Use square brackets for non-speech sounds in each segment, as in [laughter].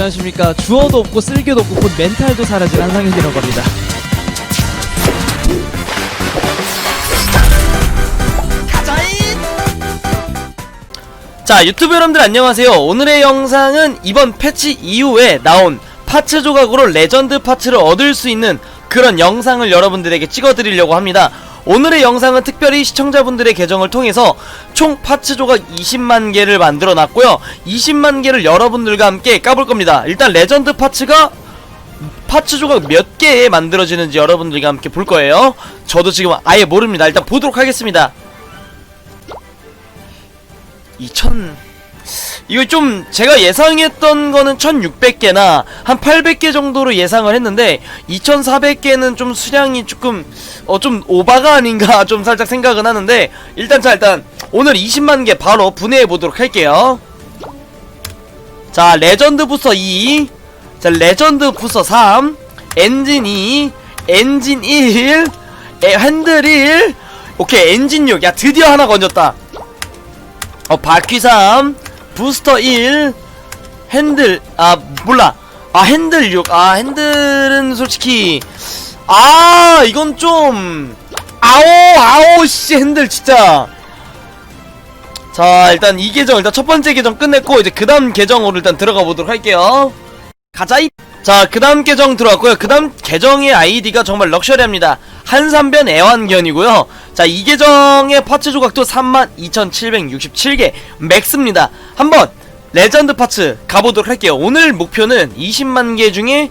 안녕하십니까. 주어도 없고 쓸개도 없고 곧 멘탈도 사라진 한상혁이라고 합니다. 자 유튜브 여러분들 안녕하세요 오늘의 영상은 이번 패치 이후에 나온 파츠 조각으로 레전드 파츠를 얻을 수 있는 그런 영상을 여러분들에게 찍어드리려고 합니다. 오늘의 영상은 특별히 시청자분들의 계정을 통해서 총 파츠 조각 20만 개를 만들어 놨고요. 20만 개를 여러분들과 함께 까볼 겁니다. 일단 레전드 파츠가 파츠 조각 몇 개에 만들어지는지 여러분들과 함께 볼 거예요. 저도 지금 아예 모릅니다. 일단 보도록 하겠습니다. 2000 이거 좀 제가 예상했던 거는 1600개나 한 800개 정도로 예상을 했는데 2400개는 좀 수량이 조금 어 좀 오바가 아닌가 [laughs] 좀 살짝 생각은 하는데 일단 자 일단 오늘 20만 개 바로 분해해 보도록 할게요. 자 레전드 부서 2, 자 레전드 부서 3, 엔진 2, 엔진 1, 에, 핸들 1, 오케이 엔진 6. 야 드디어 하나 건졌다. 어 바퀴 3 부스터 1 핸들 아 몰라. 아 핸들 6아 핸들은 솔직히 아 이건 좀 아오 아오 씨 핸들 진짜. 자 일단 이 계정 일단 첫 번째 계정 끝냈고 이제 그 다음 계정으로 일단 들어가 보도록 할게요. 가자이. 자그 다음 계정 들어왔고요. 그 다음 계정의 아이디가 정말 럭셔리합니다. 한산변 애완견이고요 자 이 계정의 파츠 조각도 32,767개 맥스입니다. 한번 레전드 파츠 가보도록 할게요. 오늘 목표는 20만 개 중에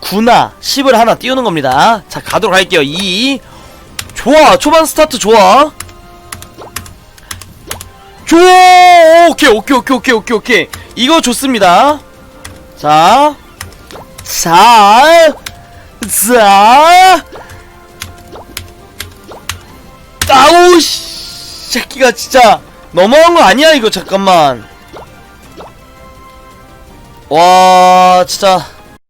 9나 10을 하나 띄우는 겁니다. 자 가도록 할게요. 2 좋아. 초반 스타트 좋아. 좋아! 오케이 오케이 오케이 오케이 오케이 오케이. 이거 좋습니다. 자 자, 자, 아우 씨, 새끼가 진짜 너무한 거 아니야 이거 잠깐만. 와, 진짜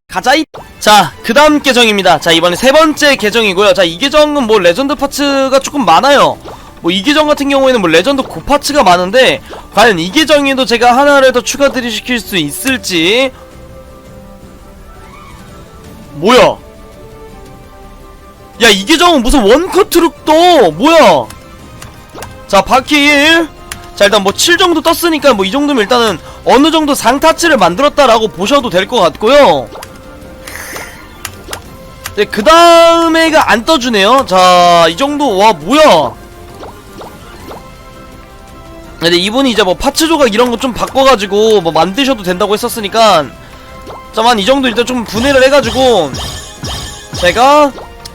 가자 이. 자, 그 다음 계정입니다. 자, 이번에 세 번째 계정이고요. 자, 이 계정은 뭐 레전드 파츠가 조금 많아요. 뭐 이 계정 같은 경우에는 뭐 레전드 고파츠가 많은데 과연 이 계정에도 제가 하나를 더 추가 들이시킬 수 있을지 뭐야? 야, 이 계정은 무슨 원컷 트룩도 뭐야? 자, 바퀴 1. 자, 일단 뭐 7 정도 떴으니까 뭐 이 정도면 일단은 어느 정도 상타치를 만들었다라고 보셔도 될 것 같고요. 네, 그 다음에가 안 떠주네요. 자, 이 정도, 와, 뭐야. 근데 이분이 이제 뭐 파츠 조각 이런 거 좀 바꿔가지고 뭐 만드셔도 된다고 했었으니까 잠깐 이 정도 일단 좀 분해를 해가지고 제가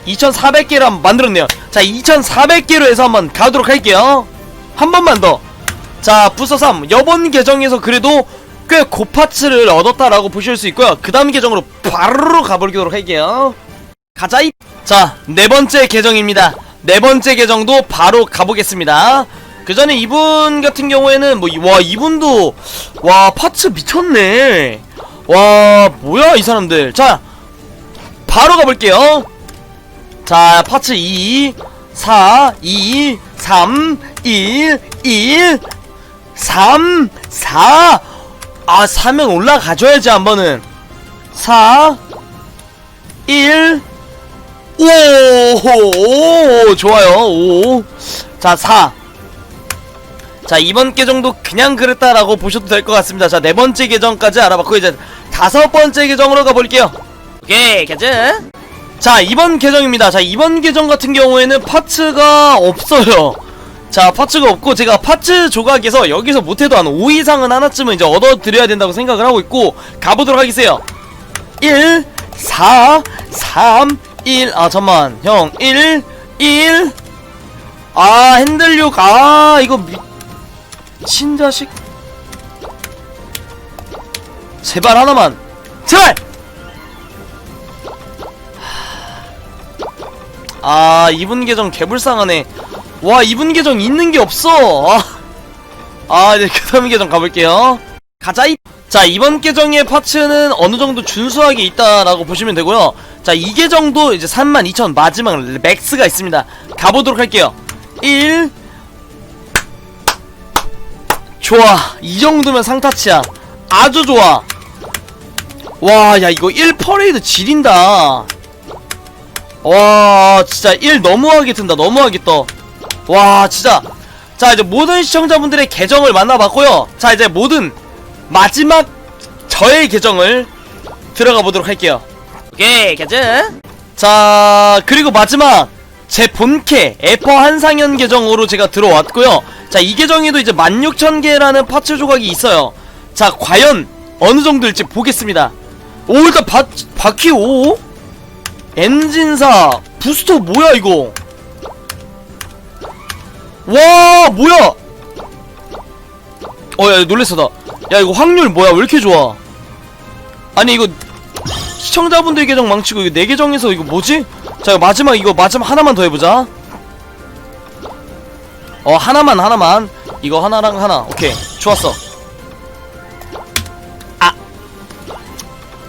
2400개를 한번 만들었네요. 자 2400개로 해서 한번 가도록 할게요. 한 번만 더자 부서 3 여번 계정에서 그래도 꽤 고파츠를 얻었다라고 보실 수 있고요. 그 다음 계정으로 바로 가보도록 할게요. 가자이 자 네번째 계정입니다. 네번째 계정도 바로 가보겠습니다. 그 전에 이분 같은 경우에는 뭐 와 이분도 와 파츠 미쳤네. 와 뭐야 이 사람들. 자 바로 가볼게요 자 파츠 2 4 2 3 1 1 3 4아 4면 올라가줘야지 한 번은. 4 1 오, 오 좋아요. 5자4 자 이번 계정도 그냥 그랬다라고 보셔도 될 것 같습니다. 자 네 번째 계정까지 알아봤고 이제 다섯 번째 계정으로 가볼게요. 오케이 가자 자 이번 계정입니다. 자 이번 계정 같은 경우에는 파츠가 없어요. 자 파츠가 없고 제가 파츠 조각에서 여기서 못해도 한 5 이상은 하나쯤은 이제 얻어드려야 된다고 생각을 하고 있고 가보도록 하겠어요. 1 4 3 1 아 잠만. 형 1 1 아 핸들 6아 이거 미... 친 자식. 제발 하나만. 제발 아 이분 계정 개불쌍하네 와 이분 계정 있는 게 없어. 아, 아 이제 그 다음 계정 가볼게요. 가자이. 자 이번 계정의 파츠는 어느 정도 준수하게 있다라고 보시면 되고요. 자 이 계정도 이제 32,000 마지막 맥스가 있습니다. 가보도록 할게요. 1 좋아. 이 정도면 상타치야. 아주 좋아. 와, 야, 이거 1 퍼레이드 지린다. 와, 진짜 1 너무하게 든다. 너무하게 떠. 와, 진짜. 자, 이제 모든 시청자분들의 계정을 만나봤고요. 자, 이제 모든 마지막 저의 계정을 들어가 보도록 할게요. 오케이, 가자. 자, 그리고 마지막 제 본캐 에퍼 한상현 계정으로 제가 들어왔고요. 자, 이 계정에도 이제 16,000개라는 파츠 조각이 있어요. 자, 과연 어느 정도일지 보겠습니다. 오, 일단 바, 바퀴 5? 엔진사 부스터 뭐야 이거? 와, 뭐야? 어, 야, 놀랬어 나. 야, 이거 확률 뭐야? 왜 이렇게 좋아? 아니 이거 시청자분들 계정 망치고 이거 내 계정에서 이거 뭐지? 자 이거 마지막 이거 마지막 하나만 더 해보자 어 하나만 하나만 이거 하나랑 하나 오케이 좋았어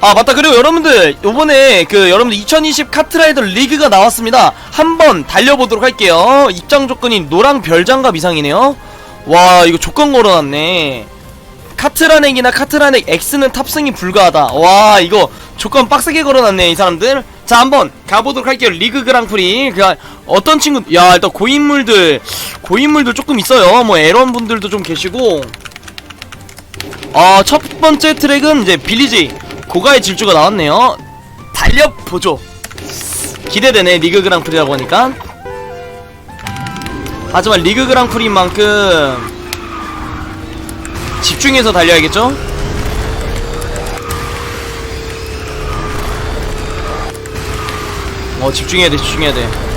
아 맞다 그리고 여러분들 요번에 그 여러분들 2020 카트라이더 리그가 나왔습니다 한번 달려보도록 할게요 입장 조건이 노랑 별장갑 이상이네요 와 이거 조건 걸어놨네 카트라넥이나 카트라넥 X는 탑승이 불가하다. 와 이거 조건 빡세게 걸어놨네 이 사람들. 자 한번 가보도록 할게요. 리그 그랑프리. 그 어떤 친구? 야 일단 고인물들 고인물들 조금 있어요. 뭐 에런 분들도 좀 계시고. 아 첫 번째 트랙은 이제 빌리지 고가의 질주가 나왔네요. 달려보죠. 기대되네 리그 그랑프리라고 하니까. 하지만 리그 그랑프리인 만큼 집중해서 달려야겠죠? 어 집중해야 돼 집중해야 돼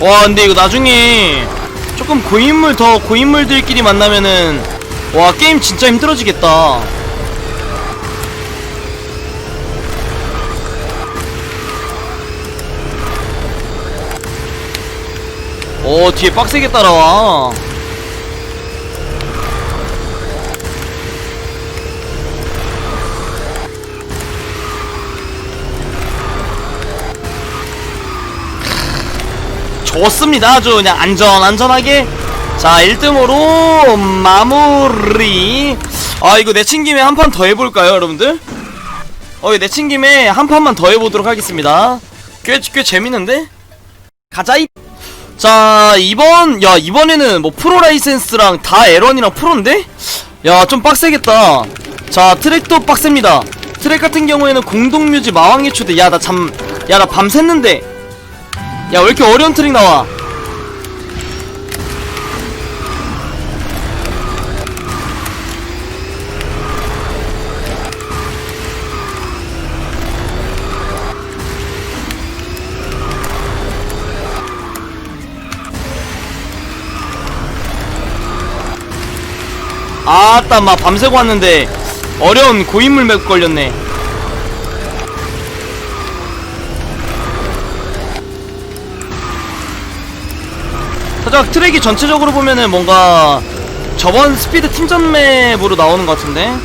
와 근데 이거 나중에 조금 고인물 더 고인물들끼리 만나면은 와 게임 진짜 힘들어지겠다. 오 뒤에 빡세게 따라와 좋습니다. 아주 그냥 안전 안전하게. 자 1등으로 마무리. 아 이거 내친 김에 한 판 더 해볼까요 여러분들? 어 이거 내친 김에 한 판만 더 해보도록 하겠습니다. 꽤, 꽤 재밌는데? 가자이. 자 이번 야 이번에는 뭐 프로 라이센스랑 다 에런이랑 프로인데? 야 좀 빡세겠다. 자 트랙도 빡셉니다. 트랙 같은 경우에는 공동묘지 마왕의 초대. 야 나 잠 야 나 밤샜는데 야 왜 이렇게 어려운 트릭 나와? 아따 마 밤새고 왔는데 어려운 고인물 맵 걸렸네 살짝 트랙이 전체적으로 보면은 뭔가 저번 스피드 팀전 맵으로 나오는 것 같은데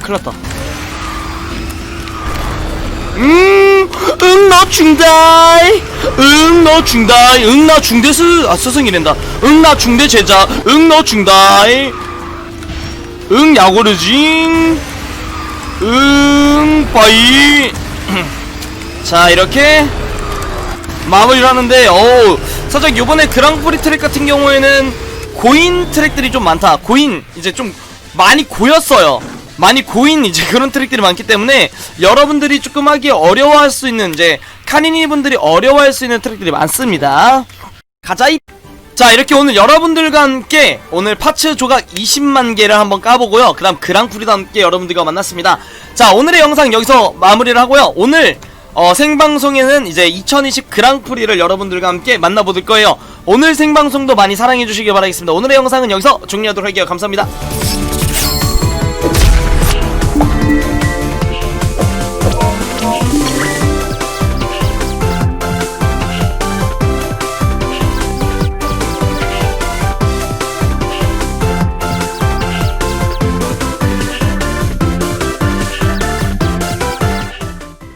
큰일 났다 음, 응, 너 중다. 응, 너 중다. 응, 나 중대스. 아, 스승이란다. 응, 나 중대 제자. 응, 너 중다. 응, 야고르징. 응, 빠이. [clears throat] 자, 이렇게 마무리를 하는데, 어우, 살짝 요번에 그랑프리 트랙 같은 경우에는 고인 트랙들이 좀 많다. 고인, 이제 좀 많이 고였어요. 많이 고인 이제 [laughs] 그런 트랙들이 많기 때문에 여러분들이 조금 하기 어려워할 수 있는 이제 카니니 분들이 어려워할 수 있는 트랙들이 많습니다. 가자이. 자 이렇게 오늘 여러분들과 함께 오늘 파츠 조각 20만 개를 한번 까보고요. 그 다음 그랑프리도 함께 여러분들과 만났습니다. 자 오늘의 영상 여기서 마무리를 하고요. 오늘 어, 생방송에는 이제 2020 그랑프리를 여러분들과 함께 만나보실 거예요. 오늘 생방송도 많이 사랑해 주시길 바라겠습니다. 오늘의 영상은 여기서 종료하도록 할게요. 감사합니다 Thank you.